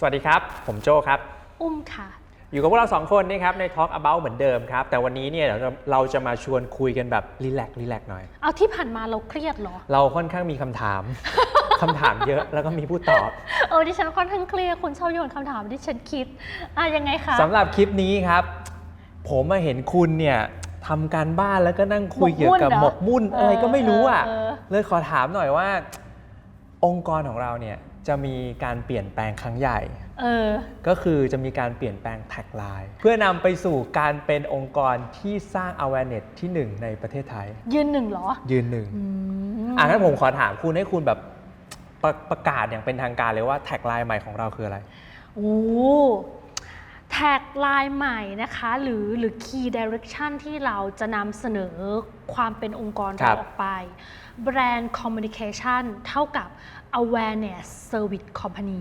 สวัสดีครับ ผมโจครับ อุ้มค่ะ อยู่กับพวกเราสองคนนะครับใน Talk About เหมือนเดิมครับ แต่วันนี้เนี่ยเดี๋ยวเราจะมาชวนคุยกันแบบรีแลกรีแลกหน่อย เอาที่ผ่านมาเราเครียดเหรอ เราค่อนข้างมีคำถาม คำถามเยอะแล้วก็มีผู้ตอบ เออดิฉันค่อนข้างเครียดคุณชอบโยนคำถามที่ฉันคิดอะยังไงคะ สำหรับคลิปนี้ครับ ผมมาเห็นคุณเนี่ยทำการบ้านแล้วก็นั่งคุยเกี่ยวกับหมกมุ่นอะไรก็ไม่รู้อะเออ เลยขอถามหน่อยว่า องค์กรของเราเนี่ย จะมีการเปลี่ยนแปลงครั้งใหญ่ เออ ก็คือจะมีการเปลี่ยนแปลงแท็กไลน์เพื่อนำไปสู่การเป็นองค์กรที่สร้าง awareness ที่หนึ่งในประเทศไทย ยืนหนึ่งเหรอ ยืนหนึ่งอืมอะงั้นผมขอถามคุณให้คุณแบบประประกาศอย่างเป็นทางการเลยว่าแท็กไลน์ใหม่ของเราคืออะไร โอ้ แท็กไลน์ใหม่นะคะหรือหรือ key direction ที่เราจะนำเสนอความเป็นองค์กรครัเราบ ออกไป Brand Communication เท่ากับ Awareness Service Company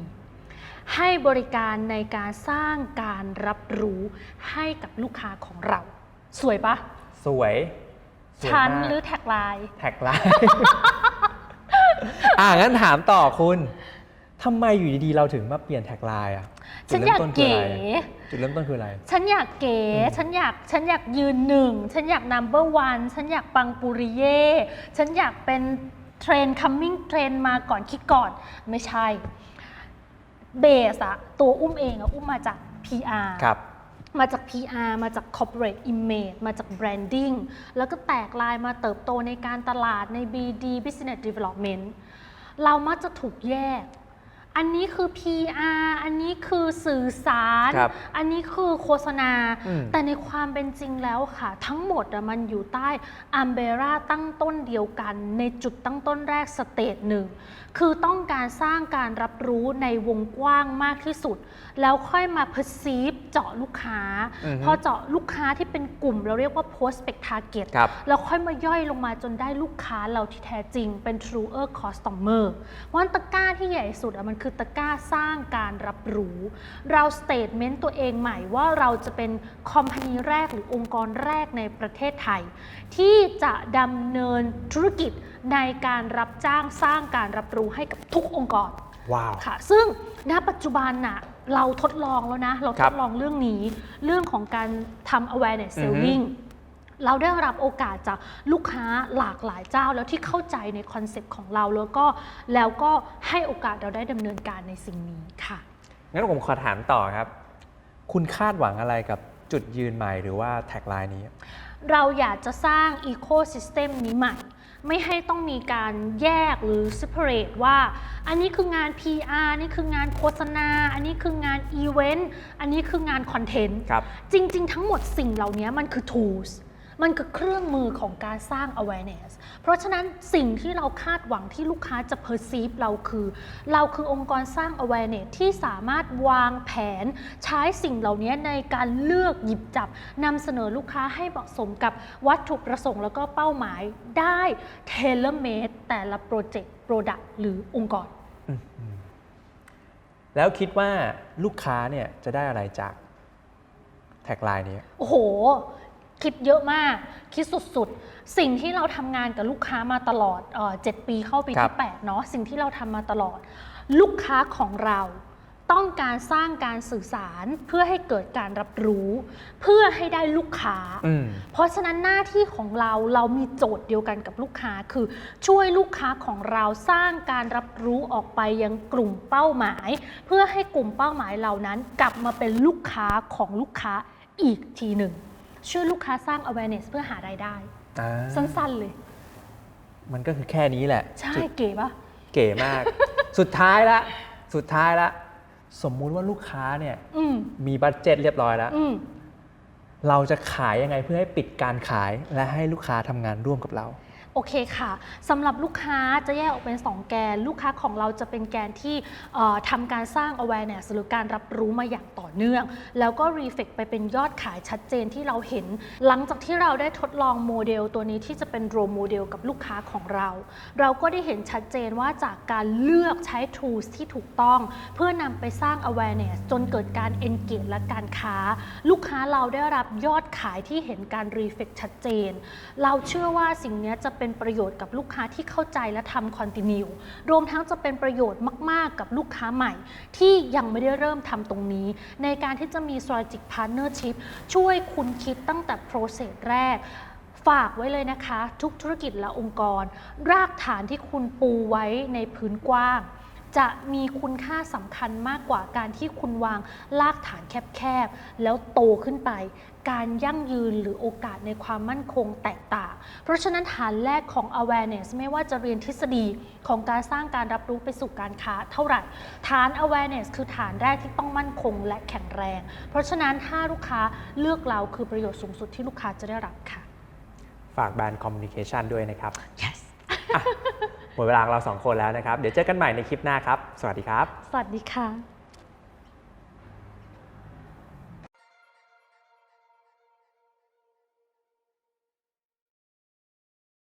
ให้บริการในการสร้างการรับรู้ให้กับลูกค้าของเรา สวยปะสวยสวยชั้นมากหรือแท็กไลน์ แท็กไลน์ อะงั้นถามต่อคุณ ทำไมอยู่ดีๆ เราถึงมาเปลี่ยนแท็กไลน์อะฉันอยากจุดเริ่มต้นคือเก๋ อะไรจุดเริ่มต้นคืออะไร ฉันอยากเก๋ อืม ฉันอยาก ฉันอยากยืนหนึ่ง ฉันอยาก number one ฉันอยากปังปุริเย่ ฉันอยากเป็นเทรน coming เทรนมาก่อนคิดก่อน ไม่ใช่ เบสอะตัวอุ้มเองอะอุ้มมาจาก PR ครับ มาจาก PR มาจาก corporate image มาจาก branding แล้วก็แตกลายมาเติบโตในการตลาดใน BD business development เรามักจะถูกแยก อันนี้คือ PR อันนี้คือสื่อสาร ครับอันนี้คือโฆษณา อืม แต่ในความเป็นจริงแล้วค่ะ ทั้งหมดอะมันอยู่ใต้อัมเบร่าตั้งต้นเดียวกัน ในจุดตั้งต้นแรกสเตจหนึ่ง คือต้องการสร้างการรับรู้ในวงกว้างมากที่สุด แล้วค่อยมา perceive เจาะลูกค้า อือฮึ พอเจาะลูกค้าที่เป็นกลุ่มเราเรียกว่า prospect target ครับ แล้วค่อยมาย่อยลงมาจนได้ลูกค้าเราที่แท้จริงเป็น truer customer วันตะกร้าที่ใหญ่สุดอะมันคือตะกร้าสร้างการรับรู้ เรา statement ตัวเองใหม่ว่าเราจะเป็นคอมพานีแรกหรือองค์กรแรกในประเทศไทย ที่จะดำเนินธุรกิจในการรับจ้างสร้างการรับรู้ให้กับทุกองค์กรว้าวค่ะ ซึ่งณปัจจุบันน่ะเราทดลองแล้วนะ เราคทรับดลองเรื่องนี้ เรื่องของการทำ awareness อือฮึ selling เราได้รับโอกาสจากลูกค้าหลากหลายเจ้า แล้วที่เข้าใจในคอนเซปต์ของเราแล้วก็แล้วก็ให้โอกาสเราได้ดำเนินการในสิ่งนี้ค่ะ งั้นผมขอถามต่อครับ คุณคาดหวังอะไรกับจุดยืนใหม่หรือว่าแท็กไลน์นี้ เราอยากจะสร้าง Ecosystem นี้ใหม่ ไม่ให้ต้องมีการแยกหรือ separate ว่า อันนี้คืองาน PR นี่คืองานโฆษณา อันนี้คืองานอีเวนต์อันนี้คืองานคอนเทนต์ครับ จริง ๆ ทั้งหมดสิ่งเหล่านี้มันคือ tools มันคือเครื่องมือของการสร้าง awareness เพราะฉะนั้นสิ่งที่เราคาดหวังที่ลูกค้าจะ perceive เราคือ เราคือองค์กรสร้าง awareness ที่สามารถวางแผนใช้สิ่งเหล่านี้ในการเลือกหยิบจับนำเสนอลูกค้าให้เหมาะสมกับวัตถุประสงค์แล้วก็เป้าหมายได้ tailor made แต่ละโปรเจกต์ product หรือองค์กร แล้วคิดว่าลูกค้าเนี่ยจะได้อะไรจากแท็กไลน์นี้ โอ้โห คิดเยอะมาก คิดสุดๆ สิ่งที่เราทำงานกับลูกค้ามาตลอดเออ7ปีเข้าปีครัที่บ8เนาะสิ่งที่เราทำมาตลอด ลูกค้าของเราต้องการสร้างการสื่อสารเพื่อให้เกิดการรับรู้ เพื่อให้ได้ลูกค้า อืม เพราะฉะนั้นหน้าที่ของเราเรามีโจทย์เดียวกันกับลูกค้า คือช่วยลูกค้าของเราสร้างการรับรู้ออกไปยังกลุ่มเป้าหมาย เพื่อให้กลุ่มเป้าหมายเหล่านั้นกลับมาเป็นลูกค้าของลูกค้าอีกทีหนึ่ง ช่วยลูกค้าสร้าง awareness เพื่อหารายได้ อ่าสั้นๆเลย มันก็คือแค่นี้แหละใช่จุดเก๋ปะเก๋มาก สุดท้ายละ สุดท้ายละ สมมุติว่าลูกค้าเนี่ย อืมมีบัตเจ็ตเรียบร้อยแล้ว อืมเราจะขายยังไงเพื่อให้ปิดการขายและให้ลูกค้าทำงานร่วมกับเรา โอเคค่ะสำหรับลูกค้าจะแยกออกเป็น 2 แกน ลูกค้าของเราจะเป็นแกนที่ทำการสร้าง awareness หรือการรับรู้มาอย่างต่อเนื่อง แล้วก็ reflect ไปเป็นยอดขายชัดเจนที่เราเห็น หลังจากที่เราได้ทดลองโมเดลตัวนี้ที่จะเป็น role model กับลูกค้าของเรา เราก็ได้เห็นชัดเจนว่าจากการเลือกใช้ tools ที่ถูกต้อง เพื่อนำไปสร้าง awareness จนเกิดการ engage และการค้า ลูกค้าเราได้รับยอดขายที่เห็นการ reflect ชัดเจน เราเชื่อว่าสิ่งนี้จะเป็นเป็นประโยชน์กับลูกค้าที่เข้าใจและทำคอนติเนียรวมทั้งจะเป็นประโยชน์มาก ๆ กับลูกค้าใหม่ ที่ยังไม่ได้เริ่มทำตรงนี้ ในการที่จะมี strategic partnership ช่วยคุณคิดตั้งแต่ process แรกฝากไว้เลยนะคะ ทุกธุรกิจและองค์กร รากฐานที่คุณปูไว้ในพื้นกว้าง จะมีคุณค่าสำคัญมากกว่าการที่คุณวางรากฐานแคบๆ แล้วโตขึ้นไป การยั่งยืนหรือโอกาสในความมั่นคงแตกต่าง เพราะฉะนั้นฐานแรกของ awareness ไม่ว่าจะเรียนทฤษฎีของการสร้างการรับรู้ไปสู่การค้าเท่าไหร่ ฐาน awareness คือฐานแรกที่ต้องมั่นคงและแข็งแรง เพราะฉะนั้นถ้าลูกค้าเลือกเราคือประโยชน์สูงสุดที่ลูกค้าจะได้รับค่ะ ฝากแบรนด์คอมมิวนิเคชันด้วยนะครับ yes หมดเวลาของเราสองคนแล้วนะครับ เดี๋ยวเจอกันใหม่ในคลิปหน้าครับ สวัสดีครับ สวัสดีค่ะ